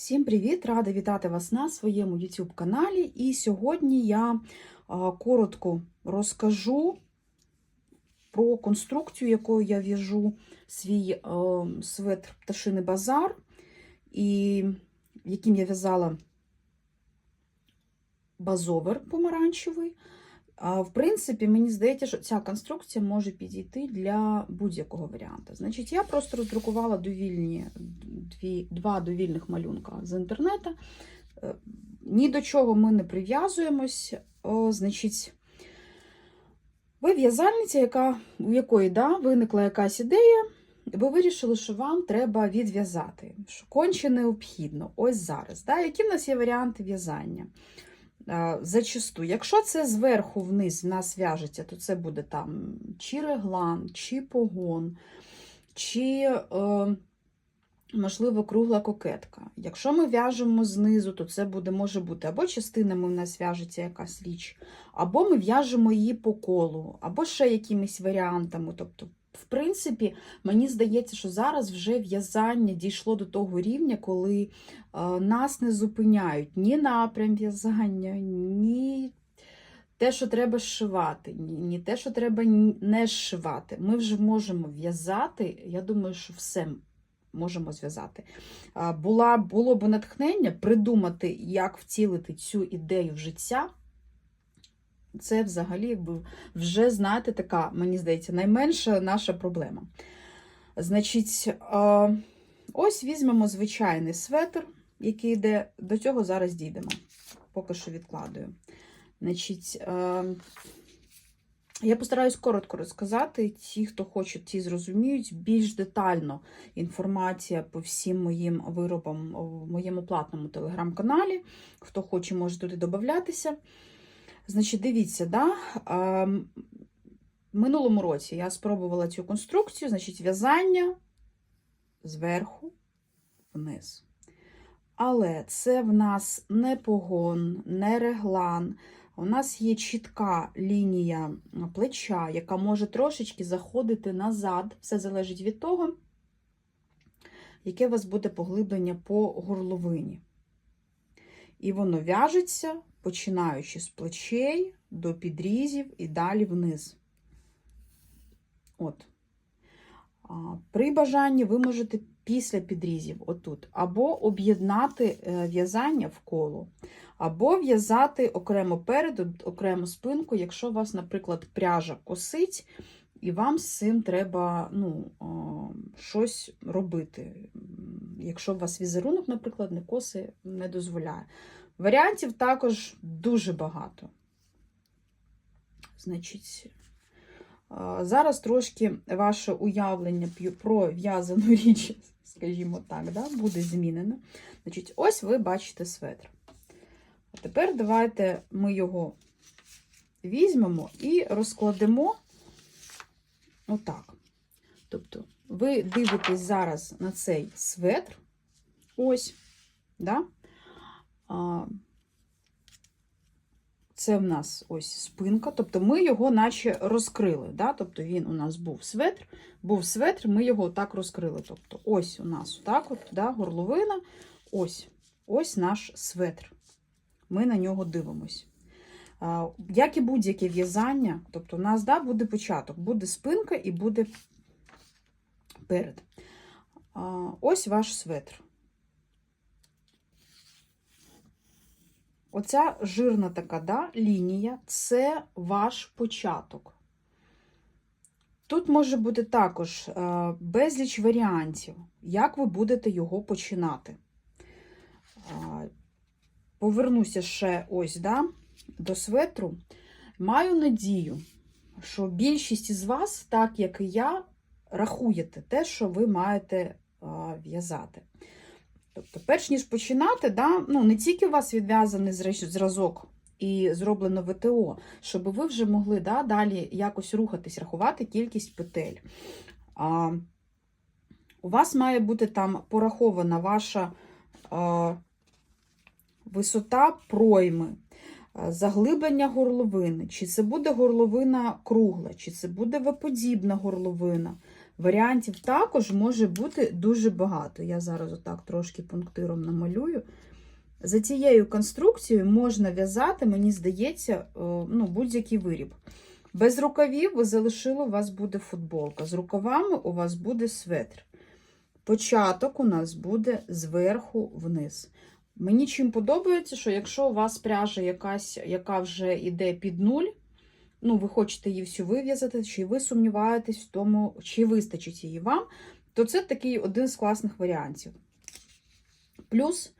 Всім привіт! Рада вітати вас на своєму YouTube каналі. І сьогодні я коротко розкажу про конструкцію, якою я в'яжу свій светр пташиний базар, і яким я в'язала базовер помаранчевий. В принципі, мені здається, що ця конструкція може підійти для будь-якого варіанту. Значить, я просто роздрукувала довільні, дві, два довільних малюнка з інтернету. Е, Ні до чого ми не прив'язуємось. О, Значить, ви в'язальниця, яка, у якої да, виникла якась ідея, ви вирішили, що вам треба відв'язати, що конче необхідно, ось зараз. Да? Які в нас є варіанти в'язання? Зачасту, якщо це зверху вниз в нас в'яжеться, то це буде там чи реглан, чи погон, чи, е, можливо, кругла кокетка. Якщо ми в'яжемо знизу, то це буде, може бути або частинами в нас в'яжеться якась річ, або ми в'яжемо її по колу, або ще якимись варіантами. Тобто, в принципі, мені здається, що зараз вже в'язання дійшло до того рівня, коли е, нас не зупиняють ні напрям в'язання, ні те, що треба зшивати, ні, те, що треба не зшивати. Ми вже можемо в'язати. Я думаю, що все можемо зв'язати. Була, було б натхнення придумати, як втілити цю ідею в життя. Це взагалі вже, знаєте, така, мені здається, найменша наша проблема. Значить, ось візьмемо звичайний светр, який йде. До цього зараз дійдемо. Поки що відкладую. Значить, я постараюсь коротко розказати. Ті, хто хоче, ті зрозуміють більш детально інформація по всім моїм виробам в моєму платному телеграм-каналі. Хто хоче, може туди додатися. Значить, дивіться, да? в минулому році я спробувала цю конструкцію, значить, в'язання зверху вниз. Але це в нас не погон, не реглан. У нас є чітка лінія плеча, яка може трошечки заходити назад. Все залежить від того, яке у вас буде поглиблення по горловині. І воно в'яжеться, починаючи з плечей до підрізів і далі вниз. От. При бажанні ви можете після підрізів, отут, або об'єднати е, в'язання в коло, або в'язати окремо переду, окремо спинку, якщо у вас, наприклад, пряжа косить, і вам з цим треба ну, щось робити. Якщо у вас візерунок, наприклад, не коси не дозволяє. Варіантів також дуже багато. Значить, зараз трошки ваше уявлення про в'язану річ, скажімо так, да, буде змінено. Значить, ось ви бачите светр. А тепер давайте ми його візьмемо і розкладемо отак. Тобто, ви дивитесь зараз на цей светр. Ось, да? А, Це в нас ось спинка, тобто ми його наче розкрили. Да? Тобто він у нас був светр, був светр, ми його так розкрили. Тобто ось у нас так от, да, горловина, ось, ось наш светр. Ми на нього дивимось. Як і будь-яке в'язання, тобто у нас да, буде початок, буде спинка і буде перед. Ось ваш светр. Оця жирна така да, лінія це ваш початок. Тут може бути також е, безліч варіантів, як ви будете його починати. Повернуся ще ось да, до светру. Маю надію, що більшість із вас, так як і я, рахуєте те, що ви маєте е, в'язати. Тобто, перш ніж починати, да, ну, не тільки у вас відв'язаний зразок і зроблено ВТО, щоб ви вже могли да, далі якось рухатись, рахувати кількість петель. А, у вас має бути там порахована ваша а, висота пройми, а, заглиблення горловини, чи це буде горловина кругла, чи це буде веподібна горловина. Варіантів також може бути дуже багато. Я зараз отак трошки пунктиром намалюю. За цією конструкцією можна в'язати, мені здається, ну, будь-який виріб. Без рукавів ви залишили, у вас буде футболка. З рукавами у вас буде светр. Початок у нас буде зверху вниз. Мені чим подобається, що якщо у вас пряжа якась, яка вже йде під нуль, ну, ви хочете її всю вив'язати, чи ви сумніваєтесь в тому, чи вистачить її вам, то це такий один з класних варіантів. Плюс,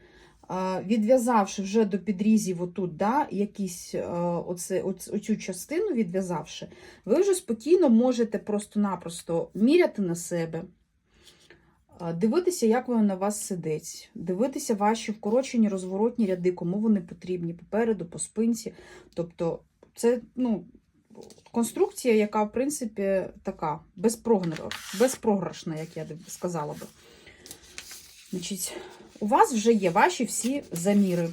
відв'язавши вже до підрізів отут, да, якісь, оце, оцю частину відв'язавши, ви вже спокійно можете просто-напросто міряти на себе, дивитися, як воно на вас сидить, дивитися ваші вкорочені розворотні ряди, кому вони потрібні, попереду, по спинці. Тобто, це ну, конструкція, яка, в принципі, така безпрограшна, як я сказала би. Значить, у вас вже є ваші всі заміри.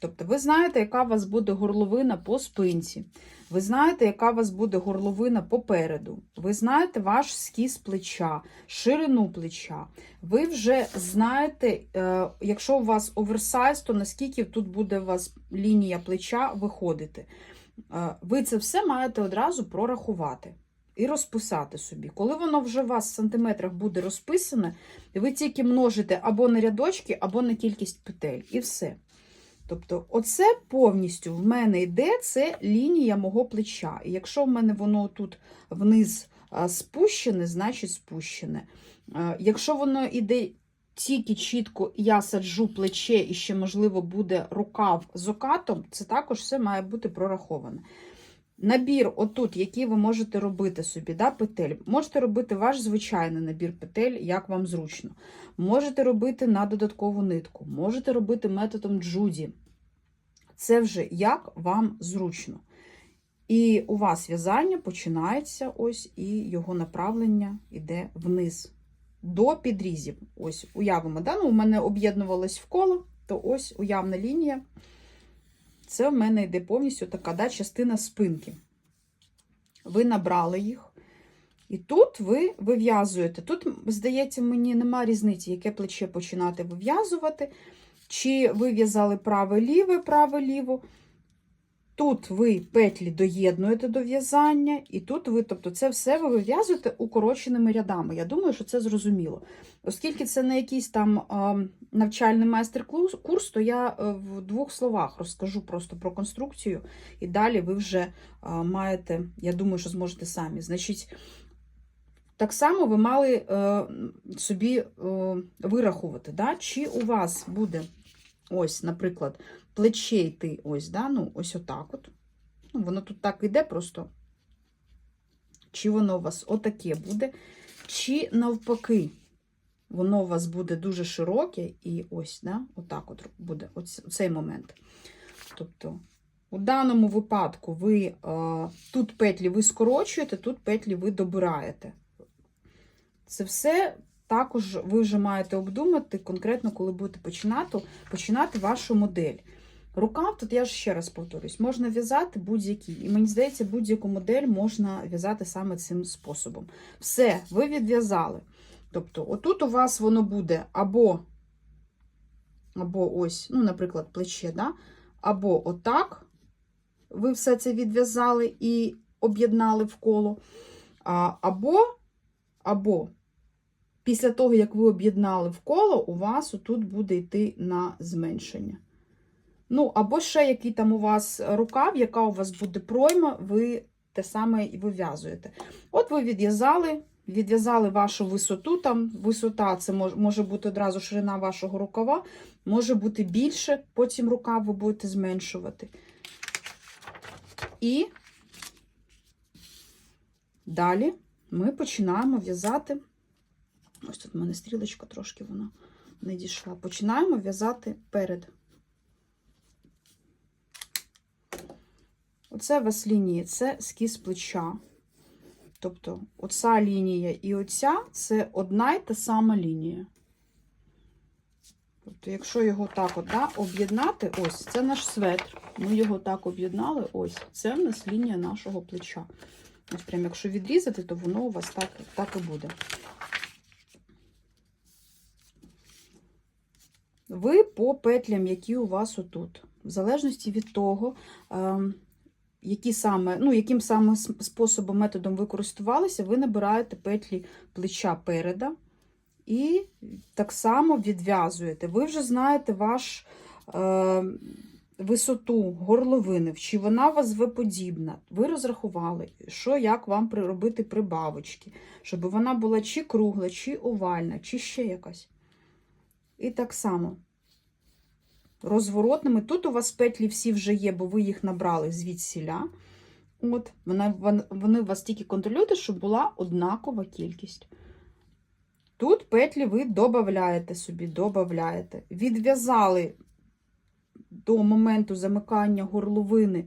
Тобто, ви знаєте, яка у вас буде горловина по спинці. Ви знаєте, яка у вас буде горловина попереду. Ви знаєте ваш скіз плеча, ширину плеча. Ви вже знаєте, е, якщо у вас оверсайз, то наскільки тут буде у вас лінія плеча виходити. Е, Ви це все маєте одразу прорахувати і розписати собі. Коли воно вже у вас в сантиметрах буде розписане, ви тільки множите або на рядочки, або на кількість петель. І все. Тобто, оце повністю в мене йде це лінія мого плеча. І якщо в мене воно тут вниз спущене, значить спущене. Якщо воно йде тільки чітко, я саджу плече і ще, можливо, буде рукав з окатом, це також все має бути прораховане. Набір, отут, який ви можете робити собі, да, петель, можете робити ваш звичайний набір петель, як вам зручно. Можете робити на додаткову нитку, можете робити методом джуді. Це вже як вам зручно. І у вас в'язання починається ось, і його направлення йде вниз до підрізів. Ось уявимо, да? ну, у мене об'єднувалось в коло, то ось уявна лінія. Це в мене йде повністю така да, частина спинки. Ви набрали їх. І тут ви вив'язуєте. Тут, здається, мені нема різниці, яке плече починати вив'язувати. Чи ви в'язали праве-ліве, праве-ліво. Тут ви петлі доєднуєте до в'язання, і тут ви, тобто, це все ви вив'язуєте укороченими рядами. Я думаю, що це зрозуміло. Оскільки це не якийсь там навчальний майстер-курс, то я е, в двох словах розкажу просто про конструкцію, і далі ви вже маєте, я думаю, що зможете самі. Значить, так само ви мали е, собі е, вирахувати, да? чи у вас буде ось, наприклад, плече йти ось, да? ну, ось отак от. Ну, воно тут так іде просто. Чи воно у вас отаке буде, чи навпаки, воно у вас буде дуже широке і ось, да? отак от буде оць- цей момент. Тобто, у даному випадку ви е, тут петлі ви скорочуєте, тут петлі ви добираєте. Це все також ви вже маєте обдумати конкретно, коли будете починати, починати вашу модель. Рукав, тут я ж ще раз повторюсь, можна в'язати будь-який. І мені здається, будь-яку модель можна в'язати саме цим способом. Все, ви відв'язали. Тобто, отут у вас воно буде або, або ось, ну, наприклад, плече, да? або отак. Ви все це відв'язали і об'єднали в коло. Або, або після того, як ви об'єднали в коло, у вас отут буде йти на зменшення. Ну, або ще який там у вас рукав, яка у вас буде пройма, ви те саме і вив'язуєте. От ви відв'язали, відв'язали вашу висоту. Там висота це може бути одразу ширина вашого рукава, може бути більше, потім рукав ви будете зменшувати. І далі ми починаємо в'язати. Ось тут в мене стрілочка трошки вона не дійшла. Починаємо в'язати перед. Оце у вас лінії, це скіз плеча. Тобто, оця лінія і оця це одна й та сама лінія. Тобто, якщо його так от, да, об'єднати, ось це наш светр. Ми його так об'єднали, ось це в нас лінія нашого плеча. Ось прям якщо відрізати, то воно у вас так, так і буде. Ви по петлям, які у вас отут, в залежності від того, ем, які саме, ну, яким саме способом, методом ви користувалися, ви набираєте петлі плеча переда і так само відв'язуєте. Ви вже знаєте ваш е, висоту горловини, чи вона у вас V-подібна. Ви розрахували, що як вам приробити прибавочки, щоб вона була чи кругла, чи овальна, чи ще якась. І так само розворотними. Тут у вас петлі всі вже є, бо ви їх набрали звідсіля. От, вона, вон- вони вас тільки контролюєте, щоб була однакова кількість. Тут петлі ви додаєте собі, додаєте. Відв'язали до моменту замикання горловини.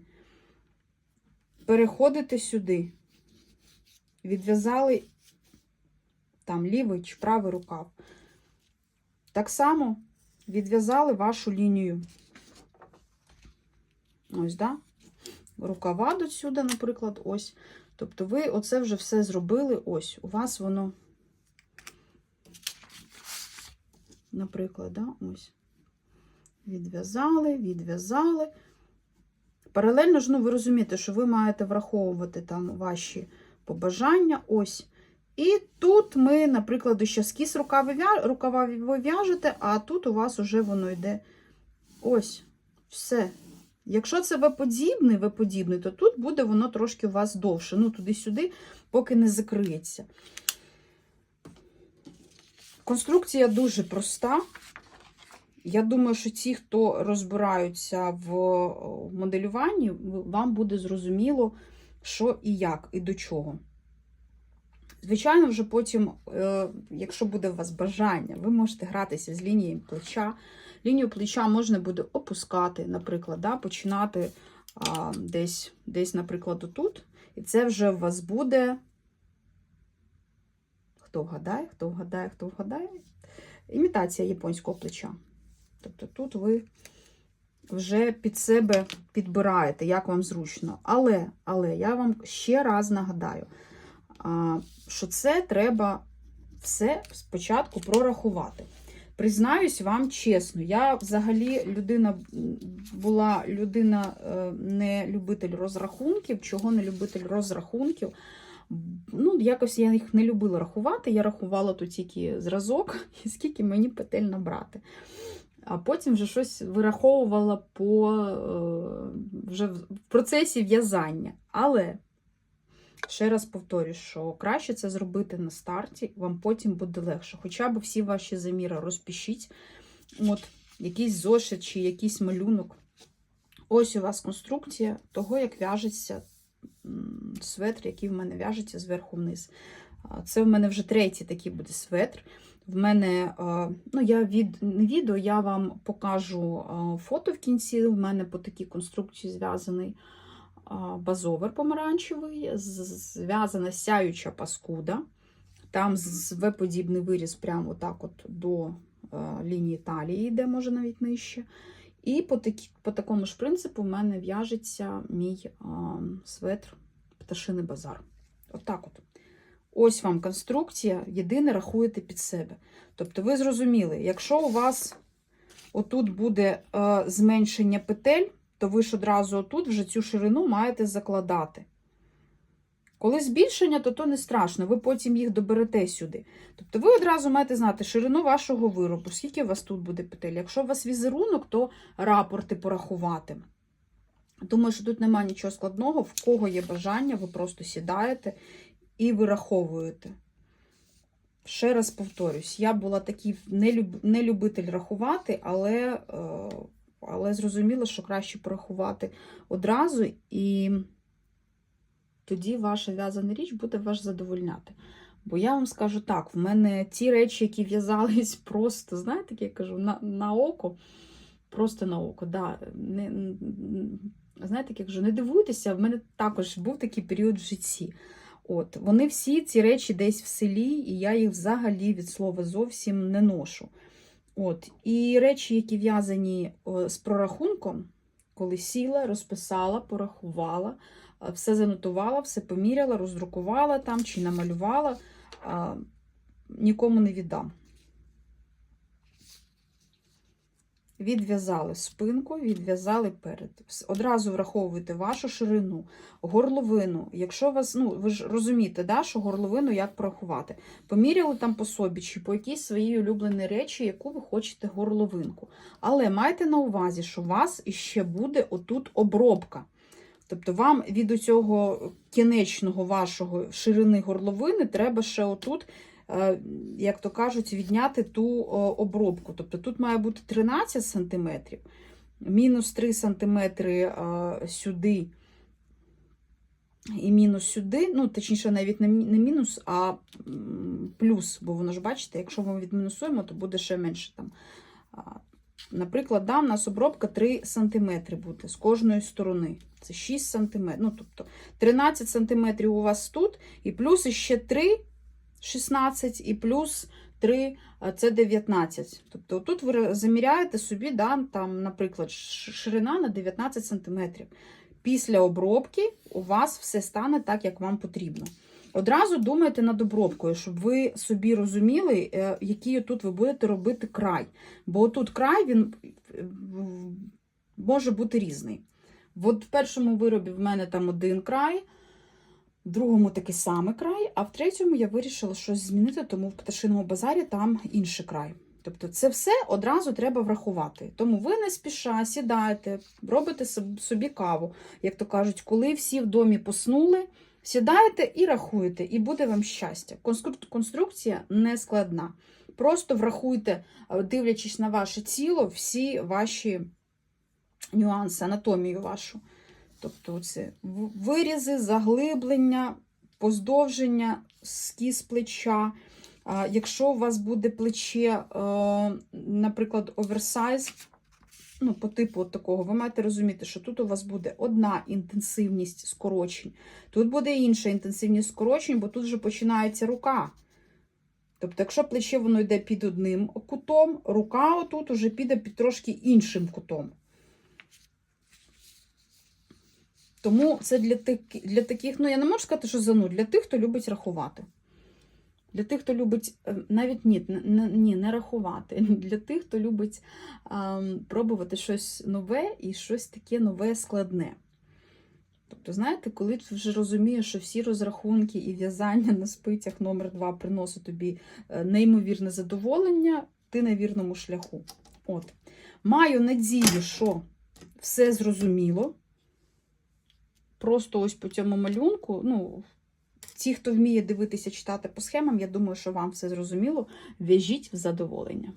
Переходите сюди. Відв'язали там лівий чи правий рукав. Так само відв'язали вашу лінію. Ось, да? Рукава до сюди, наприклад, ось. Тобто ви оце вже все зробили. Ось, у вас воно, наприклад, да? ось. Відв'язали, відв'язали. Паралельно ж, ну, ви розумієте, що ви маєте враховувати там ваші побажання. Ось. І тут ми, наприклад, ще скіс рукава, ви в'яжете, а тут у вас уже воно йде ось. Все. Якщо це V-подібний, V-подібний, то тут буде воно трошки у вас довше. Ну, туди-сюди, поки не закриється. Конструкція дуже проста. Я думаю, що ті, хто розбираються в моделюванні, вам буде зрозуміло, що і як, і до чого. Звичайно, вже потім, е, якщо буде у вас бажання, ви можете гратися з лінією плеча. Лінію плеча можна буде опускати, наприклад, да, починати а, десь, десь, наприклад, отут. І це вже у вас буде. Хто вгадає, хто вгадає, хто вгадає. Імітація японського плеча. Тобто тут ви вже під себе підбираєте, як вам зручно. Але, але я вам ще раз нагадаю, що це треба все спочатку прорахувати. Признаюсь вам чесно, я взагалі людина була людина е, не любитель розрахунків. Чого не любитель розрахунків? Ну, якось я їх не любила рахувати. Я рахувала тут тільки зразок, і скільки мені петель набрати. А потім вже щось вираховувала по е, вже в в процесі в'язання. Але ще раз повторюю, що краще це зробити на старті, вам потім буде легше. Хоча б всі ваші заміри розпишіть. От, якийсь зошит чи якийсь малюнок. Ось у вас конструкція того, як в'яжеться светр, який в мене в'яжеться зверху вниз. Це в мене вже третій такий буде светр. В мене, ну я від не відео, я вам покажу фото в кінці. В мене по такій конструкції зв'язаний базовер помаранчевий, зв'язана сяюча паскуда. Там з В-подібний виріз прямо отак от до е, лінії талії йде, може навіть нижче. І по, такі, по такому ж принципу в мене в'яжеться мій а, светр пташиний базар. Отак от. Ось вам конструкція, єдине рахуєте під себе. Тобто, ви зрозуміли, якщо у вас отут буде е, зменшення петель, то ви ж одразу отут вже цю ширину маєте закладати. Коли збільшення, то то не страшно, ви потім їх доберете сюди. Тобто ви одразу маєте знати ширину вашого виробу, скільки у вас тут буде петель. Якщо у вас візерунок, то рапорти порахувати. Думаю, що тут немає нічого складного, в кого є бажання, ви просто сідаєте і вираховуєте. Ще раз повторюсь, я була такий нелюб... не любитель рахувати, але, е, але зрозуміла, що краще порахувати одразу, і тоді ваша в'язана річ буде вас задовольняти. Бо я вам скажу так: в мене ті речі, які в'язались просто, знаєте, як я кажу, на, на око, просто на око. Да, не, знаєте, як я кажу, не дивуйтеся, в мене також був такий період в житті. От, вони всі ці речі десь в селі, і я їх взагалі від слова зовсім не ношу. От, і речі, які в'язані з прорахунком, коли сіла, розписала, порахувала, е, все занотувала, все поміряла, роздрукувала там чи намалювала. Нікому не віддам. Відв'язали спинку, відв'язали перед. Одразу враховуйте вашу ширину, горловину. Якщо вас, ну ви ж розумієте, да, що горловину як порахувати. Поміряли там по собі чи по якійсь своїй улюбленій речі, яку ви хочете горловинку. Але майте на увазі, що у вас іще буде отут обробка. Тобто вам від цього кінечного вашого ширини горловини треба ще отут, як то кажуть, відняти ту е, обробку. Тобто тут має бути 13 см, мінус 3 см сюди і мінус сюди. Ну, точніше, навіть не мінус, а плюс, бо воно ж бачите, якщо ми відмінусуємо, то буде ще менше там. Наприклад, да, у нас обробка 3 см буде з кожної сторони. Це 6 см. Ну, тобто 13 см у вас тут, і плюс ще 3 16, і плюс 3 це 19. Тобто тут ви заміряєте собі, да, там, наприклад, ширина на 19 см. Після обробки у вас все стане так, як вам потрібно. Одразу думайте над обробкою, щоб ви собі розуміли, е, який тут ви будете робити край. Бо тут край він е, може бути різний. От в першому виробі в мене там один край, в другому такий самий край, а в третьому я вирішила щось змінити, тому в пташиному базарі там інший край. Тобто це все одразу треба врахувати. Тому ви не спіша сідаєте, робите собі каву, як то кажуть, коли всі в домі поснули, сідаєте і рахуєте, і буде вам щастя. Конструкція не складна. Просто врахуйте, е, дивлячись на ваше тіло, всі ваші нюанси, анатомію вашу. Тобто це вирізи, заглиблення, поздовження, скіз плеча. Якщо у вас буде плече, е, наприклад, оверсайз, ну, по типу от такого, ви маєте розуміти, що тут у вас буде одна інтенсивність скорочень, тут буде інша інтенсивність скорочень, бо тут вже починається рука. Тобто, якщо плече воно йде під одним кутом, рука отут уже піде під трошки іншим кутом. Тому це для, тих, для таких, ну я не можу сказати, що зану, для тих, хто любить рахувати. Для тих, хто любить е, навіть ні, не, ні, не рахувати. Для тих, хто любить ем, пробувати щось нове і щось таке нове складне. Тобто, знаєте, коли ти вже розумієш, що всі розрахунки і в'язання на спицях номер 2 приносить тобі е, неймовірне задоволення, ти на вірному шляху. От. Маю надію, що все зрозуміло. Просто ось по цьому малюнку, ну, ті, хто вміє дивитися, читати по схемам, я думаю, що вам все зрозуміло. В'яжіть в задоволення.